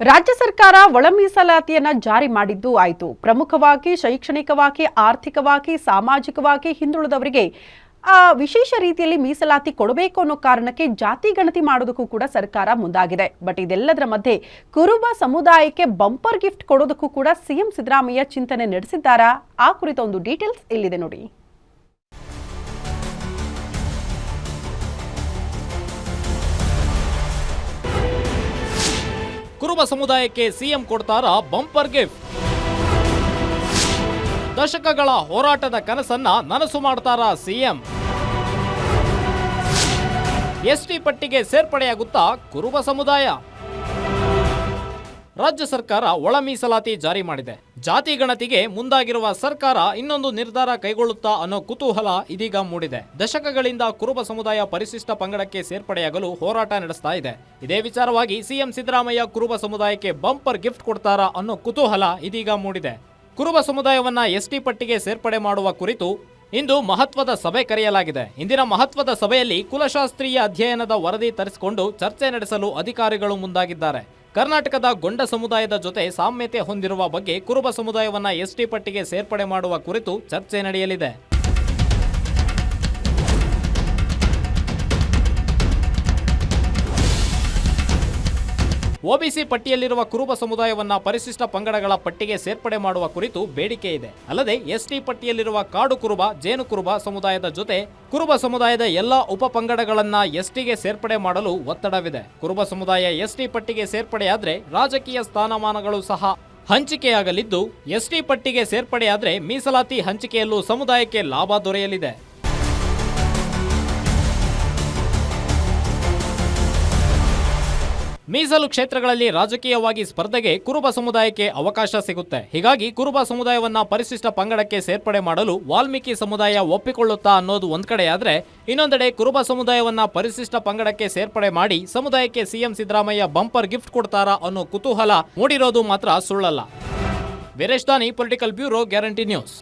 ರಾಜ್ಯ ಸರ್ಕಾರ ಒಳ ಮೀಸಲಾತಿಯನ್ನ ಜಾರಿ ಮಾಡಿದ್ದು ಆಯಿತು. ಪ್ರಮುಖವಾಗಿ ಶೈಕ್ಷಣಿಕವಾಗಿ ಆರ್ಥಿಕವಾಗಿ ಸಾಮಾಜಿಕವಾಗಿ ಹಿಂದುಳಿದವರಿಗೆ ಆ, ವಿಶೇಷ ರೀತಿಯಲ್ಲಿ ಮೀಸಲಾತಿ ಕೊಡಬೇಕು ಅನ್ನೋ ಕಾರಣಕ್ಕೆ ಜಾತಿ ಗಣತಿ ಮಾಡೋದಕ್ಕೂ ಕೂಡ ಸರ್ಕಾರ ಮುಂದಾಗಿದೆ. ಬಟ್ ಇದೆಲ್ಲದರ ಮಧ್ಯೆ ಕುರುಬ ಸಮುದಾಯಕ್ಕೆ ಬಂಪರ್ ಗಿಫ್ಟ್ ಕೊಡೋದಕ್ಕೂ ಕೂಡ ಸಿಎಂ ಸಿದ್ದರಾಮಯ್ಯ ಚಿಂತನೆ ನಡೆಸಿದ್ದಾರಾ? ಆ ಕುರಿತ ಒಂದು ಡೀಟೇಲ್ಸ್ ಇಲ್ಲಿದೆ ನೋಡಿ. ಸಮುದಾಯಕ್ಕೆ ಸಿಎಂ ಕೊಡ್ತಾರ ಬಂಪರ್ ಗಿಫ್ಟ್. ದಶಕಗಳ ಹೋರಾಟದ ಕನಸನ್ನ ನನಸು ಮಾಡ್ತಾರ ಸಿಎಂ. ಎಸ್ಟಿ ಪಟ್ಟಿಗೆ ಸೇರ್ಪಡೆಯಾಗುತ್ತಾ ಕುರುಬ ಸಮುದಾಯ. ರಾಜ್ಯ ಸರ್ಕಾರ ಒಳ ಮೀಸಲಾತಿ ಜಾರಿ ಮಾಡಿದೆ. ಜಾತಿ ಗಣತಿಗೆ ಮುಂದಾಗಿರುವ ಸರ್ಕಾರ ಇನ್ನೊಂದು ನಿರ್ಧಾರ ಕೈಗೊಳ್ಳುತ್ತಾ ಅನ್ನೋ ಕುತೂಹಲ ಇದೀಗ ಮೂಡಿದೆ. ದಶಕಗಳಿಂದ ಕುರುಬ ಸಮುದಾಯ ಪರಿಶಿಷ್ಟ ಪಂಗಡಕ್ಕೆ ಸೇರ್ಪಡೆಯಾಗಲು ಹೋರಾಟ ನಡೆಸ್ತಾ ಇದೆ. ಇದೇ ವಿಚಾರವಾಗಿ ಸಿಎಂ ಸಿದ್ದರಾಮಯ್ಯ ಕುರುಬ ಸಮುದಾಯಕ್ಕೆ ಬಂಪರ್ ಗಿಫ್ಟ್ ಕೊಡ್ತಾರಾ ಅನ್ನೋ ಕುತೂಹಲ ಇದೀಗ ಮೂಡಿದೆ. ಕುರುಬ ಸಮುದಾಯವನ್ನ ಎಸ್ಟಿ ಪಟ್ಟಿಗೆ ಸೇರ್ಪಡೆ ಮಾಡುವ ಕುರಿತು ಇಂದು ಮಹತ್ವದ ಸಭೆ ಕರೆಯಲಾಗಿದೆ. ಇಂದಿನ ಮಹತ್ವದ ಸಭೆಯಲ್ಲಿ ಕುಲಶಾಸ್ತ್ರೀಯ ಅಧ್ಯಯನದ ವರದಿ ತರಿಸಿಕೊಂಡು ಚರ್ಚೆ ನಡೆಸಲು ಅಧಿಕಾರಿಗಳು ಮುಂದಾಗಿದ್ದಾರೆ. ಕರ್ನಾಟಕದ ಗೊಂಡ ಸಮುದಾಯದ ಜೊತೆ ಸಾಮ್ಯತೆ ಹೊಂದಿರುವ ಬಗ್ಗೆ ಕುರುಬ ಸಮುದಾಯವನ್ನ ಎಸ್ಟಿ ಪಟ್ಟಿಗೆ ಸೇರ್ಪಡೆ ಮಾಡುವ ಕುರಿತು ಚರ್ಚೆ ನಡೆಯಲಿದೆ. ಒಬಿಸಿ ಪಟ್ಟಿಯಲ್ಲಿರುವ ಕುರುಬ ಸಮುದಾಯವನ್ನ ಪರಿಶಿಷ್ಟ ಪಂಗಡಗಳ ಪಟ್ಟಿಗೆ ಸೇರ್ಪಡೆ ಮಾಡುವ ಕುರಿತು ಬೇಡಿಕೆ ಇದೆ. ಅಲ್ಲದೆ ಎಸ್ಟಿ ಪಟ್ಟಿಯಲ್ಲಿರುವ ಕಾಡು ಕುರುಬ, ಜೇನು ಕುರುಬ ಸಮುದಾಯದ ಜೊತೆ ಕುರುಬ ಸಮುದಾಯದ ಎಲ್ಲಾ ಉಪ ಪಂಗಡಗಳನ್ನ ಎಸ್ಟಿಗೆ ಸೇರ್ಪಡೆ ಮಾಡಲು ಒತ್ತಡವಿದೆ. ಕುರುಬ ಸಮುದಾಯ ಎಸ್ಟಿ ಪಟ್ಟಿಗೆ ಸೇರ್ಪಡೆಯಾದ್ರೆ ರಾಜಕೀಯ ಸ್ಥಾನಮಾನಗಳು ಸಹ ಹಂಚಿಕೆಯಾಗಲಿದ್ದು, ಎಸ್ಟಿ ಪಟ್ಟಿಗೆ ಸೇರ್ಪಡೆಯಾದ್ರೆ ಮೀಸಲಾತಿ ಹಂಚಿಕೆಯಲ್ಲೂ ಸಮುದಾಯಕ್ಕೆ ಲಾಭ ದೊರೆಯಲಿದೆ. ಮೀಸಲು ಕ್ಷೇತ್ರಗಳಲ್ಲಿ ರಾಜಕೀಯವಾಗಿ ಸ್ಪರ್ಧೆಗೆ ಕುರುಬ ಸಮುದಾಯಕ್ಕೆ ಅವಕಾಶ ಸಿಗುತ್ತೆ. ಹೀಗಾಗಿ ಕುರುಬ ಸಮುದಾಯವನ್ನ ಪರಿಶಿಷ್ಟ ಪಂಗಡಕ್ಕೆ ಸೇರ್ಪಡೆ ಮಾಡಲು ವಾಲ್ಮೀಕಿ ಸಮುದಾಯ ಒಪ್ಪಿಕೊಳ್ಳುತ್ತಾ ಅನ್ನೋದು ಒಂದ್ ಕಡೆಯಾದ್ರೆ, ಇನ್ನೊಂದೆಡೆ ಕುರುಬ ಸಮುದಾಯವನ್ನ ಪರಿಶಿಷ್ಟ ಪಂಗಡಕ್ಕೆ ಸೇರ್ಪಡೆ ಮಾಡಿ ಸಮುದಾಯಕ್ಕೆ ಸಿಎಂ ಸಿದ್ದರಾಮಯ್ಯ ಬಂಪರ್ ಗಿಫ್ಟ್ ಕೊಡ್ತಾರಾ ಅನ್ನೋ ಕುತೂಹಲ ಮೂಡಿರೋದು ಮಾತ್ರ ಸುಳ್ಳಲ್ಲ. ವೀರೇಶ್ ದಾನಿ, ಪೊಲಿಟಿಕಲ್ ಬ್ಯೂರೋ, ಗ್ಯಾರಂಟಿ ನ್ಯೂಸ್.